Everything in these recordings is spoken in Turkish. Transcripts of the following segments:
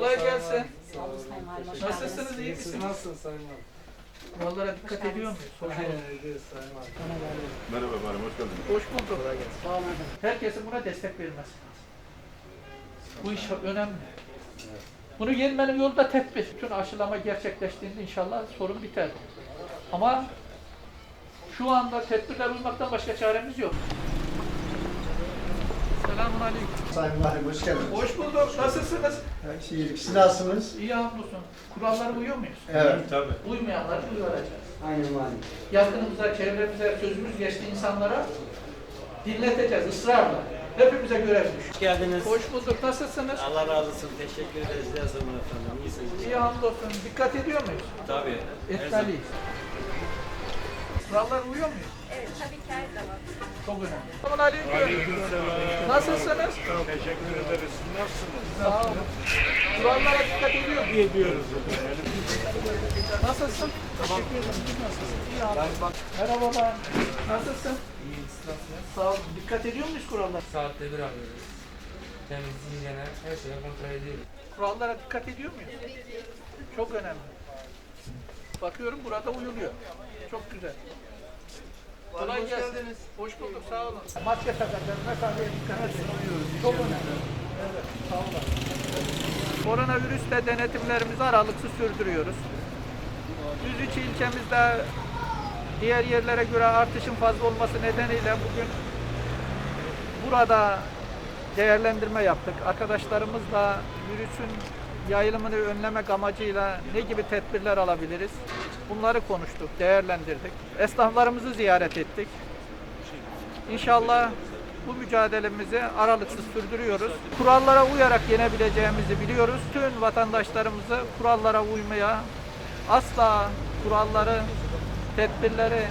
Kolay gelsin. Sağ olun Nasılsınız, iyi misiniz? nasılsınız Sayın? Kurallara dikkat ediyor muyuz? Hoş. Merhaba Valim, hoş geldiniz. Hoş bulduk. Sağ olun efendim. Herkesin buna destek vermesi lazım. Bu iş önemli. Bunu yenmenin yolu da tedbir. Bütün aşılama gerçekleştiğinde inşallah sorun biter. Ama şu anda tedbirler uymaktan başka çaremiz yok. Selamun aleyküm. Sayın Valim hoş geldiniz. Hoş bulduk. Nasılsınız? Evet, iyilik. Siz nasılsınız? İyi hamdolsun. Kurallara uyuyor muyuz? Evet. Tabii. Uymayanları uyaracağız. Aynen Valim. yakınımıza, çevremize sözümüz geçti insanlara dinleteceğiz ısrarla. Hepimize görev düşüyor. Hoş geldiniz. Hoş bulduk. Nasılsınız? Allah razı olsun. Teşekkür ederiz Yazım efendim. İyisiniz. İyi hamdolsun. Dikkat ediyor muyuz? Tabii. Her zaman. Etmeliyiz. Kurallara uyuyor muyuz? Evet tabii ki her zaman. Çok önemli. Selamun aleyküm. Nasılsınız? Teşekkür ederiz. Nasılsınız? Sağ olun. Kurallara dikkat ediyor muyuz? Ediyoruz Nasılsın? Teşekkür ederim. Siz nasılsınız? İyi hamdolsun. Merhabalar. Nasılsın? İyi. Sağ ol. Dikkat ediyor muyuz kurallara? Saatte bir alıyoruz. Temizliği genel her şeyi kontrol ediyoruz. Kurallara dikkat ediyor muyuz? Çok önemli. Bakıyorum burada uyuluyor. Çok güzel. Kolay gelsin. Hoş bulduk, sağ olun. Maske takacağız, mesafeye dikkat edin. Çok önemli. Evet, sağ olun. Koronavirüsle denetimlerimizi aralıksız sürdürüyoruz. Düzüçi ilçemizde diğer yerlere göre artışın fazla olması nedeniyle bugün burada değerlendirme yaptık. Arkadaşlarımızla virüsün yayılımını önlemek amacıyla ne gibi tedbirler alabiliriz? Bunları konuştuk, değerlendirdik. Esnaflarımızı ziyaret ettik. İnşallah bu mücadelemizi aralıksız sürdürüyoruz. Kurallara uyarak yenebileceğimizi biliyoruz. Tüm vatandaşlarımızı kurallara uymaya, asla kuralları, tedbirleri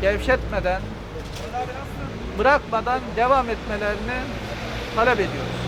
gevşetmeden, bırakmadan devam etmelerini talep ediyoruz.